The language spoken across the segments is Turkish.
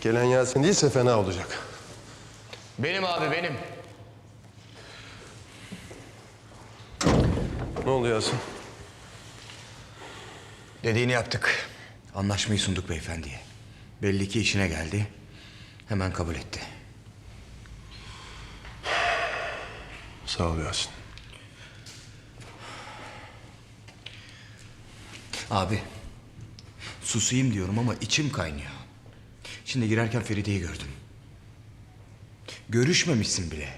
Gelen Yasin değilse fena olacak. Benim abi benim. Ne oldu Yasin? Dediğini yaptık. Anlaşmayı sunduk beyefendiye. Belli ki işine geldi. Hemen kabul etti. Sağ ol Yasin. Abi, susayım diyorum ama içim kaynıyor. Şimdi girerken Feride'yi gördüm. Görüşmemişsin bile.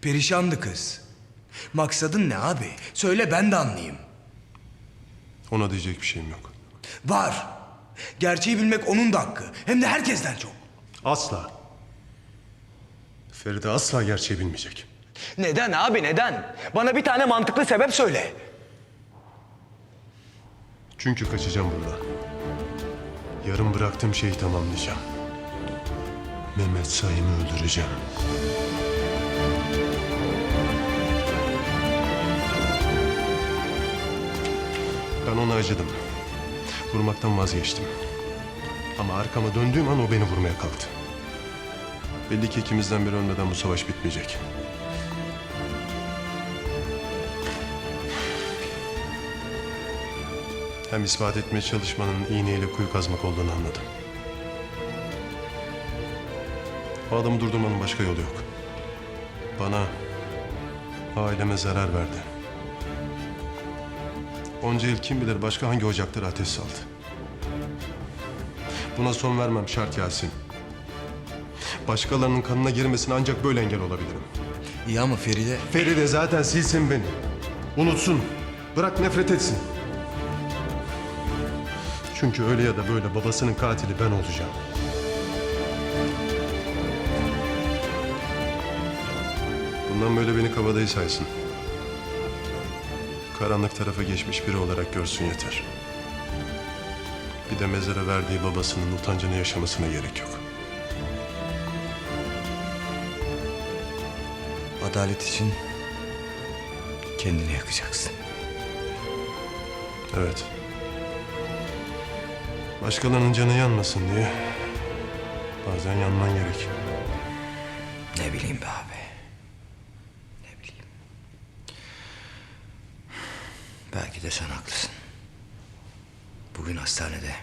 Perişandı kız. Maksadın ne abi? Söyle ben de anlayayım. Ona diyecek bir şeyim yok. Var. Gerçeği bilmek onun da hakkı. Hem de herkesten çok. Asla. Feride asla gerçeği bilmeyecek. Neden abi neden? Bana bir tane mantıklı sebep söyle. Çünkü kaçacağım buradan. Yarım bıraktığım şeyi tamamlayacağım. Mehmet Sayım'ı öldüreceğim. Ben ona acıdım. Vurmaktan vazgeçtim. Ama arkama döndüğüm an o beni vurmaya kalktı. Belli ki ikimizden biri ölmeden bu savaş bitmeyecek. Hem ispat etmeye çalışmanın iğneyle kuyu kazmak olduğunu anladım. O adamı durdurmanın başka yolu yok. Bana, aileme zarar verdi. Onca yıl kim bilir başka hangi ocaklara ateş saldı. Buna son vermem şart Yasin. Başkalarının kanına girmesine ancak böyle engel olabilirim. İyi ama Feride... Feride zaten silsin beni. Unutsun. Bırak nefret etsin. Çünkü öyle ya da böyle babasının katili ben olacağım. Bundan böyle beni kabadayı saysın. Karanlık tarafa geçmiş biri olarak görsün yeter. Bir de mezara verdiği babasının utancını yaşamasına gerek yok. Adalet için kendini yakacaksın. Evet. Başkalarının canı yanmasın diye bazen yanman gerek. Ne bileyim be abi. Ne bileyim. Belki de sen haklısın. Bugün hastanede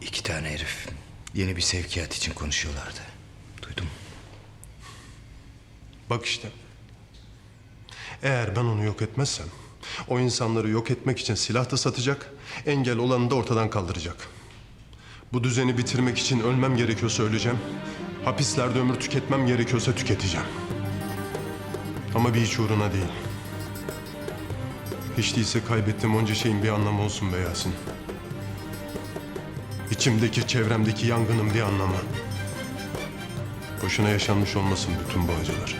iki tane herif yeni bir sevkiyat için konuşuyorlardı. Duydum. Bak işte. Eğer ben onu yok etmezsem o insanları yok etmek için silah da satacak, engel olanı da ortadan kaldıracak. Bu düzeni bitirmek için ölmem gerekiyorsa öleceğim. Hapislerde ömür tüketmem gerekiyorsa tüketeceğim. Ama bir iç uğruna değil. Hiç değilse kaybettiğim onca şeyin bir anlamı olsun be Yasin. İçimdeki, çevremdeki yangının bir anlamı. Boşuna yaşanmış olmasın bütün bu acılar.